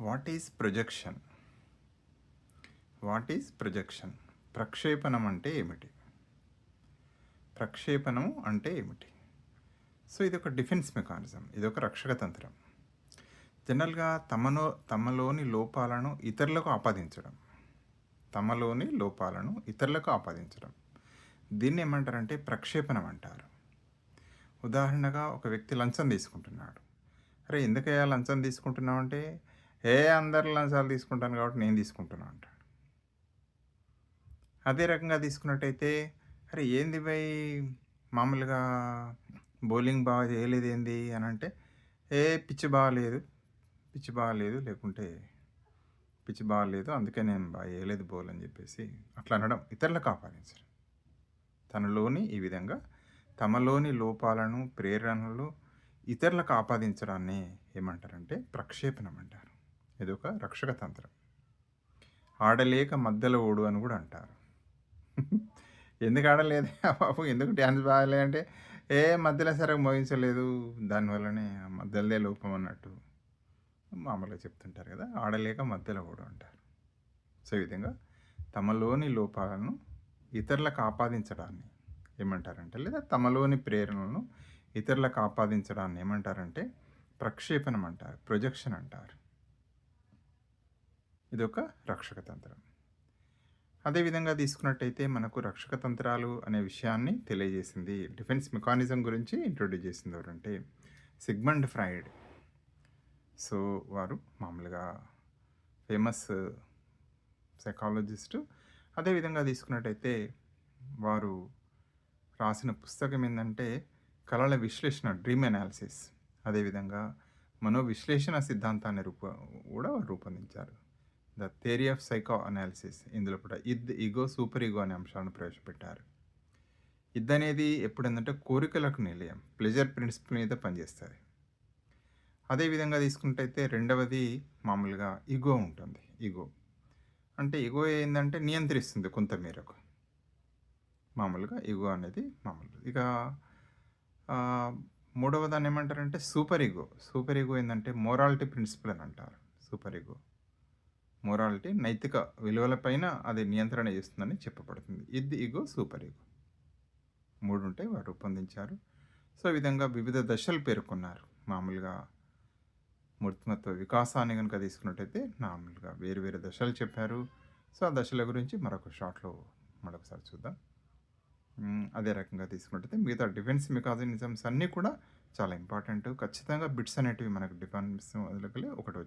What is projection? What is projection? ప్రక్షేపణం అంటే ఏమిటి? ప్రక్షేపణం అంటే ఏమిటి? సో ఇది ఒక డిఫెన్స్ మెకానిజం ఇది ఒక రక్షక తంత్రం. జనరల్గా తమలో తమలోని లోపాలను ఇతరులకు ఆపాదించడం తమలోని లోపాలను ఇతరులకు ఆపాదించడం. దీన్ని ఏమంటారంటే ప్రక్షేపణం అంటారు. ఉదాహరణగా ఒక వ్యక్తి లంచం తీసుకుంటున్నాడు. అరే ఎందుకయ్యా లంచం తీసుకుంటున్నావు అంటే ఏ అందరి లంచాలు తీసుకుంటాను కాబట్టి నేను తీసుకుంటున్నాను అంటాడు. అదే రకంగా తీసుకున్నట్టయితే అరే ఏంది భయ్? మామూలుగా బౌలింగ్ బాగా చేయలేదు ఏంది అని అంటే ఏ పిచ్చి బాగాలేదు పిచ్చి బాగాలేదు లేకుంటే పిచ్చి బాగాలేదు అందుకే నేను బాగా వేయలేదు బౌల్ అని చెప్పేసి అట్లా అనడం ఇతరులకు ఆపాదించడం. తనలోని ఈ విధంగా తమలోని లోపాలను ప్రేరణలు ఇతరులకు ఆపాదించడాన్ని ఏమంటారంటే ప్రక్షేపణం అంటారు. ఇది ఒక రక్షక తంత్రం. ఆడలేక మధ్యలో ఓడు అని కూడా అంటారు. ఎందుకు ఆడలేదు? బాబు ఎందుకు డ్యాన్స్ బాగాలే అంటే ఏ మధ్యలో సరిగ్గా మోగించలేదు దానివల్లనే ఆ మధ్యలోదే లోపం అన్నట్టు మామూలుగా చెప్తుంటారు కదా ఆడలేక మధ్యలో ఓడు అంటారు. సో ఈ విధంగా తమలోని లోపాలను ఇతరులకు ఆపాదించడాన్ని ఏమంటారంటే లేదా తమలోని ప్రేరణలను ఇతరులకు ఆపాదించడాన్ని ఏమంటారంటే ప్రక్షేపణం అంటారు ప్రొజెక్షన్ అంటారు. ఇది ఒక రక్షక తంత్రం. అదేవిధంగా తీసుకున్నట్టయితే మనకు రక్షక తంత్రాలు అనే విషయాన్ని తెలియజేసింది. డిఫెన్స్ మెకానిజం గురించి ఇంట్రొడ్యూస్ చేసింది ఎవరంటే సిగ్మండ్ ఫ్రైడ్. సో వారు మామూలుగా ఫేమస్ సైకాలజిస్టు. అదేవిధంగా తీసుకున్నట్టయితే వారు రాసిన పుస్తకం ఏంటంటే కళల విశ్లేషణ డ్రీమ్ అనాలిసిస్. అదేవిధంగా మనో విశ్లేషణ సిద్ధాంతాన్ని రూప కూడా రూపొందించారు. The theory of psycho analysis. ఇందులో కూడా ఇద్ ఈగో సూపర్ ఈగో అనే అంశాలను ప్రవేశపెట్టారు. ఇద్ అనేది ఎప్పుడేందంటే కోరికలకు నిలయం ప్లెజర్ ప్రిన్సిపల్ మీద పనిచేస్తుంది. అదేవిధంగా తీసుకుంటైతే రెండవది మామూలుగా ఈగో ఉంటుంది ఈగో అంటే ఈగో ఏంటంటే నియంత్రిస్తుంది కొంత మేరకు. మామూలుగా ఈగో అనేది మామూలు. ఇక మూడవ దాన్ని ఏమంటారంటే సూపర్ ఈగో సూపర్ ఈగో ఏంటంటే మోరాలిటీ ప్రిన్సిపల్ అని అంటారు సూపర్ ఈగో మోరాలిటీ నైతిక విలువలపైన అది నియంత్రణ చేస్తుందని చెప్పబడుతుంది. ఇది ఈగో సూపర్ ఈగో మూడు ఉంటాయి వారు రూపొందించారు. సో ఈ విధంగా వివిధ దశలు పేర్కొన్నారు. మామూలుగా మూర్తిమత్వ వికాసాన్ని కనుక తీసుకున్నట్టయితే మామూలుగా వేరు వేరు దశలు చెప్పారు. సో ఆ దశల గురించి మరొక షాట్లో మరొకసారి చూద్దాం. అదే రకంగా తీసుకున్నట్టయితే మిగతా డిఫెన్స్ మెకానిజమ్స్ అన్నీ కూడా చాలా ఇంపార్టెంట్. ఖచ్చితంగా బిట్స్ అనేటివి మనకు డిఫెన్స్ మొదలుకెళ్ళి ఒకటి